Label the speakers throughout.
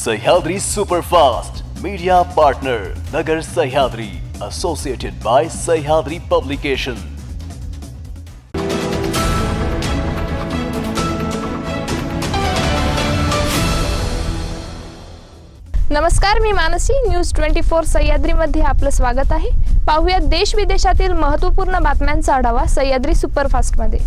Speaker 1: Sahyadri superfast media partner Nagar Sahyadri associated by Sahyadri publication
Speaker 2: नमस्कार मी Mansi. News twenty four सह्याद्रीमध्ये आपलं स्वागत आहे. पाहूयात देश विदेशातील महत्त्वपूर्ण बातम्यांचा आढावा सह्याद्री सुपरफास्टमध्ये.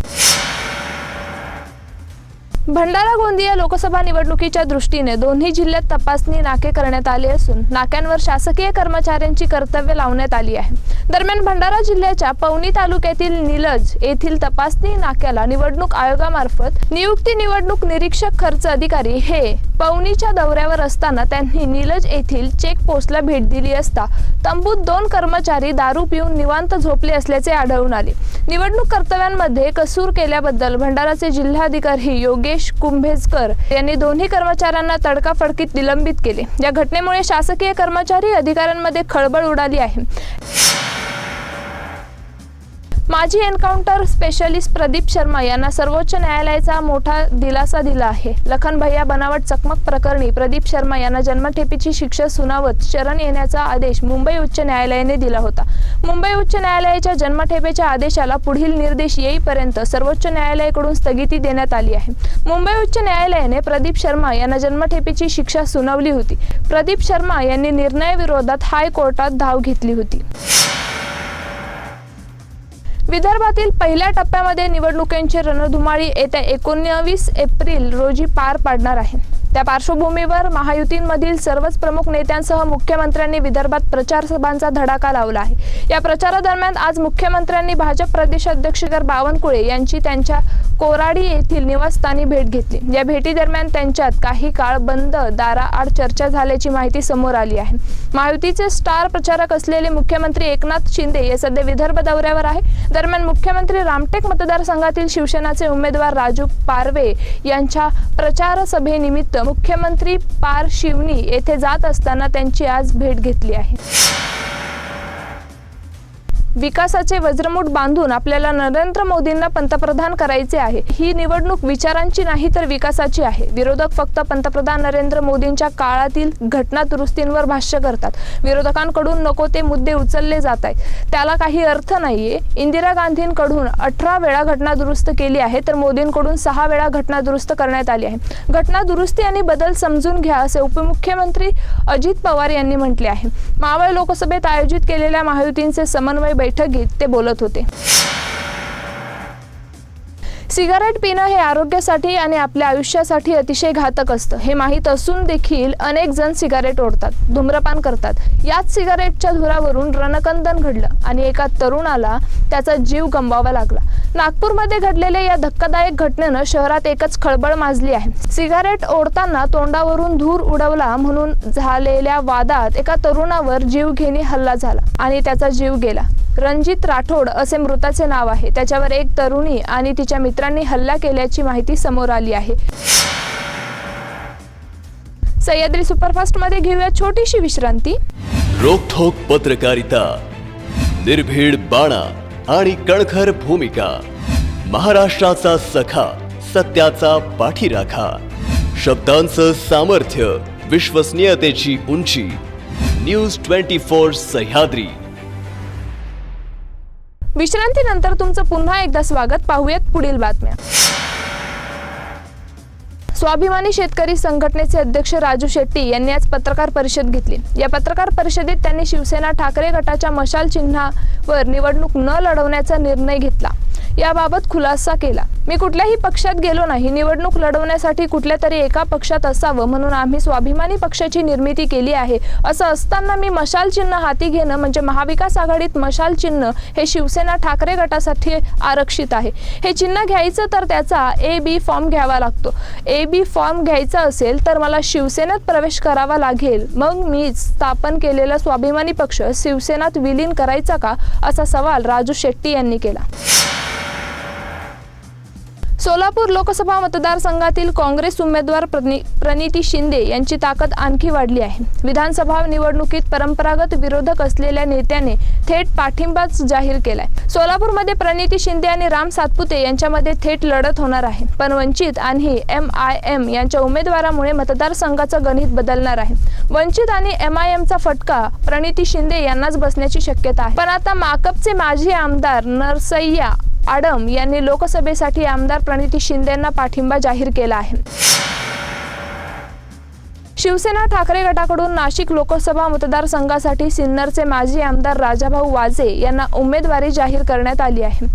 Speaker 2: भंडारा गोंदिया लोकसभा निवडणुकीच्या दृष्टीने दोन्ही जिल्ह्यात तपासणी नाके करण्यात आले असून नाक्यांवर शासकीय कर्मचाऱ्यांची कर्तव्य लावण्यात आली आहे. दरम्यान भंडारा जिल्ह्याच्या पवनी तालुक्यातील निलज येथील तपासणी नाक्याला निवडणूक आयोगामार्फत नियुक्ती निवडणूक निरीक्षक खर्च अधिकारी हे पवनीच्या दौऱ्यावर असताना त्यांनी निलज येथील चेक पोस्टला भेट दिली असता तंबूत दोन कर्मचारी दारू पिऊन निवांत झोपले असल्याचे आढळून आले. निवडणूक कर्तव्यांमध्ये कसूर केल्याबद्दल भंडाराचे जिल्हाधिकारी योगेश कुंभेजकर यांनी दोन्ही कर्मचाऱ्यांना तडकाफडकीत निलंबित केले. या घटनेमुळे शासकीय कर्मचारी अधिकाऱ्यांमध्ये खळबळ उडाली आहे. माजी एन्काउंटर स्पेशलिस्ट प्रदीप शर्मा यांना सर्वोच्च न्यायालयाचा मोठा दिलासा दिला आहे. लखन भैया बनावट चकमक प्रकरणी प्रदीप शर्मा यांना जन्मठेपीची शिक्षा सुनावत शरण येण्याचा आदेश मुंबई उच्च न्यायालयाने दिला होता. मुंबई उच्च न्यायालयाच्या जन्मठेपेच्या आदेशाला पुढील निर्देश येईपर्यंत सर्वोच्च न्यायालयाकडून स्थगिती देण्यात आली आहे. मुंबई उच्च न्यायालयाने प्रदीप शर्मा यांना जन्मठेपेची शिक्षा सुनावली होती. प्रदीप शर्मा यांनी निर्णयाविरोधात हायकोर्टात धाव घेतली होती. विदर्भातील पहिल्या टप्प्यामध्ये निवडणुकांची रणधुमाळी येत्या एकोणवीस एप्रिल रोजी पार पाडणार आहे. त्या पार्श्वभूमीवर महायुतींमधील सर्वच प्रमुख नेत्यांसह मुख्यमंत्र्यांनी विदर्भात प्रचार सभांचा धडाका लावला आहे. या प्रचारादरम्यान आज मुख्यमंत्र्यांनी भाजप प्रदेशाध्यक्ष बावनकुळे यांची त्यांच्या कोराडी येथील निवासस्थानी भेट घेतली. या भेटीदरम्यान त्यांच्यात काही काळ बंद दाराआड चर्चा झाल्याची माहिती समोर आली आहे. महायुतीचे स्टार प्रचारक असलेले मुख्यमंत्री एकनाथ शिंदे हे सध्या विदर्भ दौऱ्यावर आहे. दरम्यान मुख्यमंत्री रामटेक मतदारसंघातील शिवसेनाचे उमेदवार राजू पारवे यांच्या प्रचार सभेनिमित्त मुख्यमंत्री पार शिवनी येथे जात असताना त्यांची आज भेट घेतली आहे. विकासाचे वज्रमूठ बांधून आपल्याला नरेंद्र मोदींना पंतप्रधान करायचे आहे. ही निवडणूक विचारांची नाही तर विकासाची आहे. विरोधक फक्त पंतप्रधान नरेंद्र मोदींच्या काळातील घटना दुरुस्तींवर भाष्य करतात. विरोधकांकडून नको ते मुद्दे उचलले जात आहेत. त्याला काही अर्थ नाहीये. इंदिरा गांधींकडून अठरा वेळा घटना दुरुस्त केली आहे तर मोदींकडून सहा वेळा घटना दुरुस्त करण्यात आली आहे. घटना दुरुस्ती आणि बदल समजून घ्या असे उपमुख्यमंत्री अजित पवार यांनी म्हटले आहे. मावळ लोकसभेत आयोजित केलेल्या महायुतींचे समन्वय बैठकीत ते बोलत होते. सिगारेट पिणं हे आरोग्यासाठी आणि आपल्या आयुष्यासाठी अतिशय घातक असतं. हे माहीत असून देखील अनेक जण सिगारेट ओढतात धूम्रपान करतात. याच सिगारेटच्या धुरावरून रणकंदन घडलं आणि एका तरुणाला त्याचा जीव गमवावा लागला. नागपूरमध्ये घडलेल्या या धक्कादायक घटनेनं शहरात एकच खळबळ माजली आहे. सिगारेट ओढताना तोंडावरून धूर उडवला म्हणून झालेल्या वादात एका तरुणावर जीवघेणी हल्ला झाला आणि त्याचा जीव गेला. रणजित राठोड असे मृताचे नाव आहे. त्याच्यावर एक तरुणी आणि तिच्या मित्रांनी हल्ला केल्याची माहिती समोर आली आहे. सह्याद्री सुपरफास्टमध्ये घेऊया छोटीशी विश्रांती.
Speaker 1: रोखोक पत्रकारिता निर्भीड बाणा आणि कणखर भूमिका महाराष्ट्राचा सखा सत्याचा पाठीराखा शब्दांचं सामर्थ्य विश्वसनीयतेची उंची न्यूज ट्वेंटी फोर सह्याद्री.
Speaker 2: विश्रांतीनंतर तुमचं पुन्हा एकदा स्वागत. पाहूयात पुढील बातम्या. स्वाभिमानी शेतकरी संघटनेचे अध्यक्ष राजू शेट्टी यांनी आज पत्रकार परिषद घेतली. या पत्रकार परिषदेत त्यांनी शिवसेना ठाकरे गटाच्या मशाल चिन्हावर निवडणूक न लढवण्याचा निर्णय घेतला. याबाबत खुलासा केला. मी कुठल्याही पक्षात गेलो नाही. निवडणूक लढवण्यासाठी कुठल्या तरी एका पक्षात असावं म्हणून आम्ही स्वाभिमानी पक्षाची निर्मिती केली आहे. असं असताना मी मशाल चिन्ह हाती घेणं म्हणजे महाविकास आघाडीत मशाल चिन्ह हे शिवसेना ठाकरे गटासाठी आरक्षित आहे. हे चिन्ह घ्यायचं तर त्याचा ए बी फॉर्म घ्यावा लागतो. ए बी फॉर्म घ्यायचा असेल तर मला शिवसेनेत प्रवेश करावा लागेल. मग मी स्थापन केलेला स्वाभिमानी पक्ष शिवसेनात विलीन करायचा का? असा सवाल राजू शेट्टी यांनी केला. सोलापूर लोकसभा मतदारसंघातील काँग्रेस उमेदवार प्रणिती शिंदे यांची ताकद आणखी वाढली आहे. विधानसभा निवडणुकीत परंपरागत विरोधक असलेल्या नेत्याने थेट पाठिंबाच जाहीर केलाय. सोलापूरमध्ये प्रणिती शिंदे आणि राम सातपुते यांच्यामध्ये थेट लढत होणार आहे. पण वंचित आणि एम आय एम यांच्या उमेदवारामुळे मतदारसंघाचं गणित बदलणार आहे. वंचित आणि एम आय एमचा फटका प्रणिती शिंदे यांनाच बसण्याची शक्यता आहे. पण आता माकपचे माजी आमदार नरसय्या आडम यांनी लोकसभेसाठी आमदार प्रणिती शिंदेंना पाठिंबा जाहीर केला आहे. शिवसेना ठाकरे गटाकडून नाशिक लोकसभा मतदारसंघासाठी सिन्नरचे माजी आमदार राजाभाऊ वाजे यांना उमेदवारी जाहीर करण्यात आली आहे.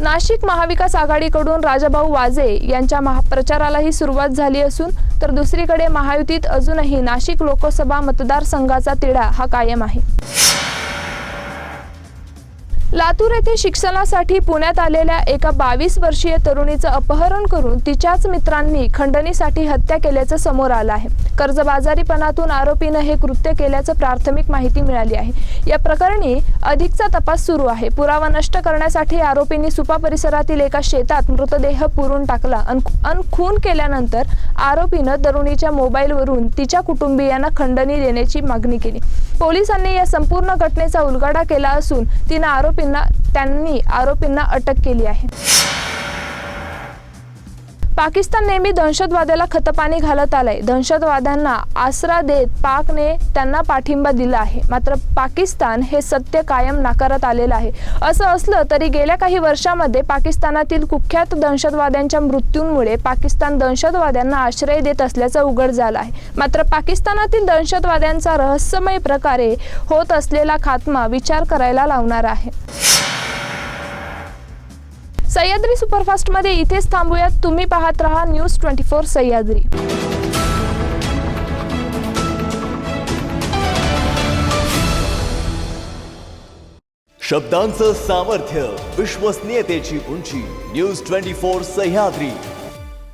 Speaker 2: नाशिक महाविकास आघाडीकडून राजाभाऊ वाजे यांच्या महाप्रचारालाही सुरुवात झाली असून तर दुसरीकडे महायुतीत अजूनही नाशिक लोकसभा मतदारसंघाचा तिढा हा कायम आहे. लातूर येथे शिक्षणासाठी पुण्यात आलेल्या एका बावीस वर्षीय तरुणीचं अपहरण करून तिच्याच मित्रांनी खंडणीसाठी हत्या केल्याचं समोर आलं आहे. कर्जबाजारीपणातून आरोपीनं हे कृत्य केल्याचं प्राथमिक माहिती मिळाली आहे. या प्रकरणी अधिकचा तपास सुरू आहे. पुरावा नष्ट करण्यासाठी आरोपींनी सुपा परिसरातील एका शेतात मृतदेह पुरून टाकला अन अन खून केल्यानंतर आरोपीनं तरुणीच्या मोबाईलवरून तिच्या कुटुंबियांना खंडणी देण्याची मागणी केली. पोलिसांनी या संपूर्ण घटनेचा उलगडा केला असून तिनं आरोपींना त्यांनी आरोपींना अटक केली आहे. पाकिस्तान नेहमी दहशतवाद्याला खतपाणी घालत आलंय. दहशतवाद्यांना आसरा देत पाकने त्यांना पाठिंबा दिला आहे. मात्र पाकिस्तान हे सत्य कायम नाकारत आलेलं आहे. असं असलं तरी गेल्या काही वर्षामध्ये पाकिस्तानातील कुख्यात दहशतवाद्यांच्या मृत्यूंमुळे पाकिस्तान दहशतवाद्यांना आश्रय देत असल्याचं उघड झालं आहे. मात्र पाकिस्तानातील दहशतवाद्यांचा रहस्यमय प्रकारे होत असलेला खात्मा विचार करायला लावणार आहे. सह्याद्री सुपरफास्टमध्ये इथेच थांबूयात. तुम्ही पाहत रहा न्यूज ट्वेंटी फोर सह्याद्री.
Speaker 1: शब्दांचं सामर्थ्य विश्वसनीयतेची उंची न्यूज ट्वेंटी फोर सह्याद्री.